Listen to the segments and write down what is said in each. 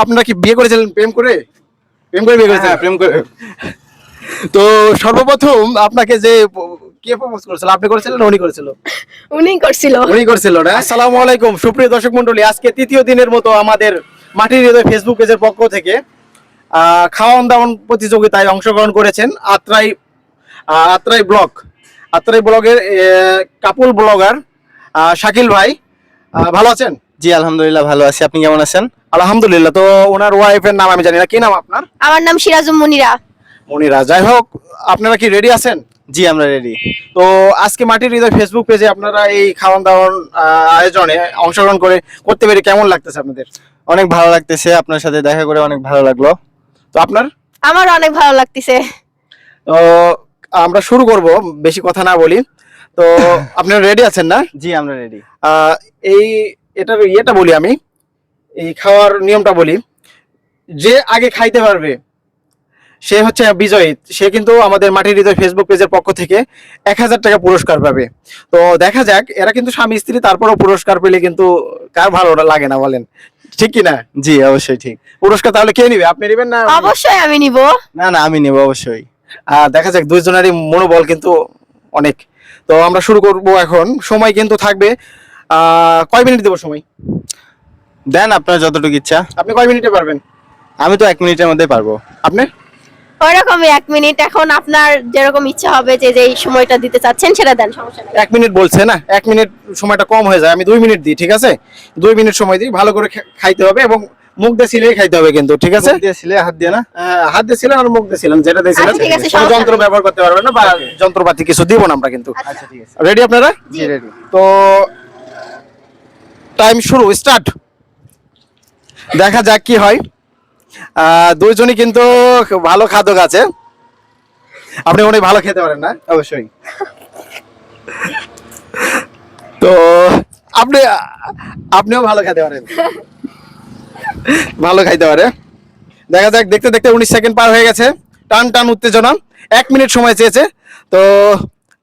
আপনারা কি বিয়ে করেছিলেন? প্রেম করে? প্রেম করে বিয়ে করেছিলেন? হ্যাঁ প্রেম করে। তো সর্বপ্রথম আপনাকে যে কে প্রপোজ করেছিল? আপনি করেছিলেন না উনি করেছিল? উনি করছিল। উনি করছিল না? আসসালামু আলাইকুম সুপ্রিয় দর্শক মন্ডলী আজকে তৃতীয় দিনের মতো আমাদের মাটির হৃদয় ফেসবুক পেজের পক্ষ থেকে খাওয়ান দাওয়ান প্রতিযোগিতায় অংশগ্রহণ করেছেন আত্রাই আত্রাই ব্লগ। আত্রাই ব্লগের কাপুল ব্লগার শাকিল ভাই। ভালো আছেন? জি আলহামদুলিল্লাহ ভালো আছি। আপনি কেমন আছেন? আলহামদুলিল্লাহ তো ওনার ওয়াইফের নাম আমি জানি না। কি নাম আপনার? আমার নাম সিরাজুম মুনিরা। মনিরা। যাই হোক আপনারা কি রেডি আছেন? জি আমরা রেডি তো আজকে মাটির হৃদয় ফেসবুক পেজে আপনারা এই খাওয়ান দাওয়ান আয়োজনে অংশগ্রহণ করে করতে পেরে কেমন লাগতেছে আপনাদের? অনেক ভালো লাগতেছে আপনার সাথে দেখা করে অনেক ভালো লাগল। তো আপনার? আমার অনেক ভালো লাগতেছে। তো আমরা শুরু করব বেশি কথা না বলি। তো আপনারা রেডি আছেন না? জি আমরা রেডি এই এটার ইয়েটা বলি আমি। এই খাওয়ার নিয়মটা বলি যে আগে খাইতে পারবে সে হচ্ছে বিজয়ী। সে কিন্তু আমাদের মাটির হৃদয় ফেসবুক পেজের পক্ষ থেকে এক হাজার টাকা পুরস্কার পাবে। তো দেখা যাক এরা কিন্তু স্বামী স্ত্রী তারপরেও পুরস্কার পেলে কিন্তু কার ভালো লাগে না বলেন? ঠিক কি না? জি অবশ্যই ঠিক। পুরস্কার তাহলে কে নিবে? আপনি নেবেন না? অবশ্যই আমি নিব। না না আমি নেব অবশ্যই। আহ, দেখা যাক দুইজনেরই মনোবল কিন্তু অনেক। তো আমরা শুরু করব এখন। সময় কিন্তু থাকবে। আহ, কয় মিনিট দেবো সময়? দেন আপনার যতটুকু ইচ্ছা। আপনি কয় মিনিটে পারবেন? আমি তো এক মিনিটের মধ্যে পারব। আপনি? ওইরকমই এক মিনিট। এখন আপনার যেরকম ইচ্ছা হবে যে যেই সময়টা দিতে চাচ্ছেন সেটা দেন সমস্যা নেই। এক মিনিট বলছে না? এক মিনিট সময়টা কম হয়ে যায়। আমি দুই মিনিট দিই ঠিক আছে? দুই মিনিট সময় দিই ভালো করে খাইতে হবে এবং মুখ দিয়ে সিলেই খাইতে হবে কিন্তু ঠিক আছে? মুখ দিয়ে ছিলে হাত দিয়ে না? আহ, হাত দিয়েছিলেন আর মুখ দিয়ে দিয়েছিলেন যেটা দিয়েছিলেন আচ্ছা, ঠিক আছে, কোনো যন্ত্র ব্যবহার করতে পারবেন না বা যন্ত্রপাতি কিছু দিব না আমরা কিন্তু। আচ্ছা ঠিক আছে। রেডি আপনারা? জি। রেডি তো টাইম শুরু স্টার্ট দেখা যাক কি হয়। দুইজনই কিন্তু ভালো খাদক আছে। আপনি অনেক ভালো খেতে পারেন না? অবশ্যই। তো, আপনি, আপনিও ভালো খেতে পারেন। ভালো খাইতে পারে। দেখা যাক, দেখতে দেখতে উনিশ সেকেন্ড পার হয়ে গেছে। টান টান উত্তেজনা। এক মিনিট সময় চেয়েছে। তো,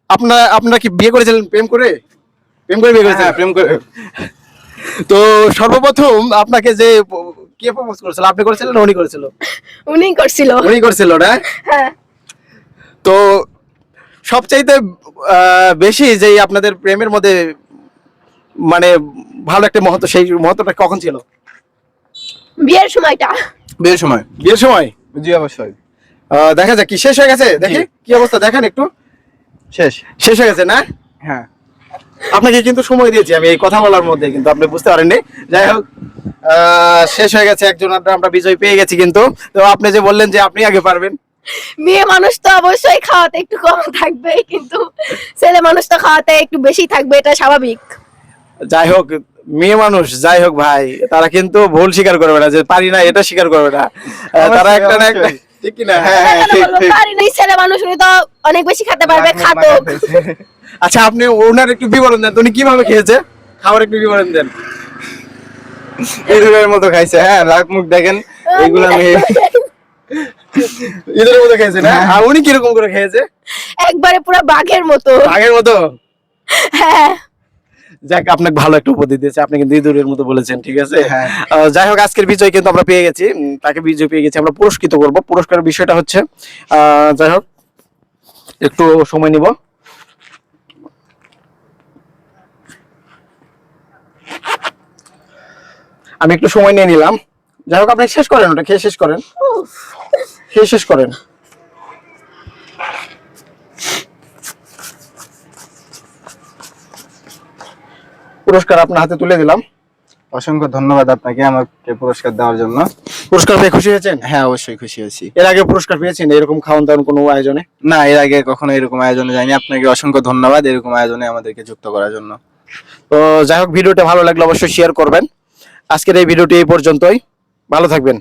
আপনার, আপনারা কি বিয়ে করেছিলেন? প্রেম করে? প্রেম করে বিয়ে হ্যাঁ করেছিলেন প্রেম করে। তো সর্বপ্রথম আপনাকে যে কে প্রপোজ করেছিল? আপনি করেছিলেন না উনি করেছিল? উনি করছিল। উনি করেছিল না? হ্যাঁ। তো সবচাইতে বেশি যেই আপনাদের প্রেমের মধ্যে মানে ভালো একটা মহত্ব সেই মহত্বটা কখন ছিল? বিয়ের সময়টা। বিয়ের সময়। বিয়ের সময়? জি অবশ্যই। দেখা যাক কি শেষ হয়ে গেছে? দেখি কি অবস্থা? দেখেন একটু। শেষ। শেষ হয়ে গেছে না? হ্যাঁ। আপনাকে কিন্তু সময় দিয়েছি আমি এই কথা বলার মধ্যে কিন্তু আপনি বুঝতে পারেননি। যাই হোক শেষ হয়ে গেছে একজন আমরা বিজয় পেয়ে গেছি কিন্তু। তো আপনি যে বললেন যে আপনি আগে পারবেন। মেয়ে মানুষ তো অবশ্যই খাওয়াতে একটু কম থাকবে কিন্তু ছেলে মানুষ তো খাওয়াতে একটু বেশি থাকবে এটা স্বাভাবিক। যাই হোক মেয়ে মানুষ যাই হোক ভাই তারা কিন্তু ভুল স্বীকার করবে না যে পারি না এটা স্বীকার করবে না। তারা একটা না একটা। ঠিক কি না হ্যাঁ, হ্যাঁ? পারি না, ছেলে মানুষ উনি তো অনেক বেশি খেতে পারবে খাতক আচ্ছা আপনি ওনার একটু বিবরণ দেন। উনি কীভাবে খেয়েছে? খাবার একটু বিবরণ দেন। ইঁদুরের মতো খাইছে হ্যাঁ লাখ মুখ দেখেন এইগুলো আমি ঈদের মতো খেয়েছে না? আর উনি কীরকম করে খেয়েছে? একবারে পুরো বাঘের মতো। বাঘের মতো? হ্যাঁ। যাক আপনাকে ভালো একটা উপদেশ দিয়েছে। আপনি কিন্তু ইঁদুরের মতো বলেছেন ঠিক আছে? হ্যাঁ। যাই হোক আজকের বিজয় কিন্তু আমরা পেয়ে গেছি। তাকে বিজয় পেয়ে গেছি আমরা পুরস্কৃত করব। পুরস্কারের বিষয়টা হচ্ছে যাই হোক একটু সময় নিব। আমি একটু সময় নিয়ে নিলাম। যাই হোক আপনি শেষ করেন ওটা খেয়ে শেষ করেন। খেয়ে শেষ করেন। পুরস্কার আপনার হাতে তুলে দিলাম। অসংখ্য ধন্যবাদ আপনাকে আমাকে পুরস্কার দেওয়ার জন্য। পুরস্কার পেয়ে খুশি হয়েছেন? হ্যাঁ অবশ্যই খুশি হয়েছি। এর আগে পুরস্কার পেয়েছেন? এরকম খাওয়ান দাওয়ান কোনো আয়োজনে? না এর আগে কখনো এরকম আয়োজনে যায়নি আপনাকে অসংখ্য ধন্যবাদ এরকম আয়োজনে আমাদেরকে যুক্ত করার জন্য। তো যাই হোক ভিডিওটা ভালো লাগলে অবশ্যই শেয়ার করবেন। আজকের এই ভিডিওটি এই পর্যন্তই। ভালো থাকবেন।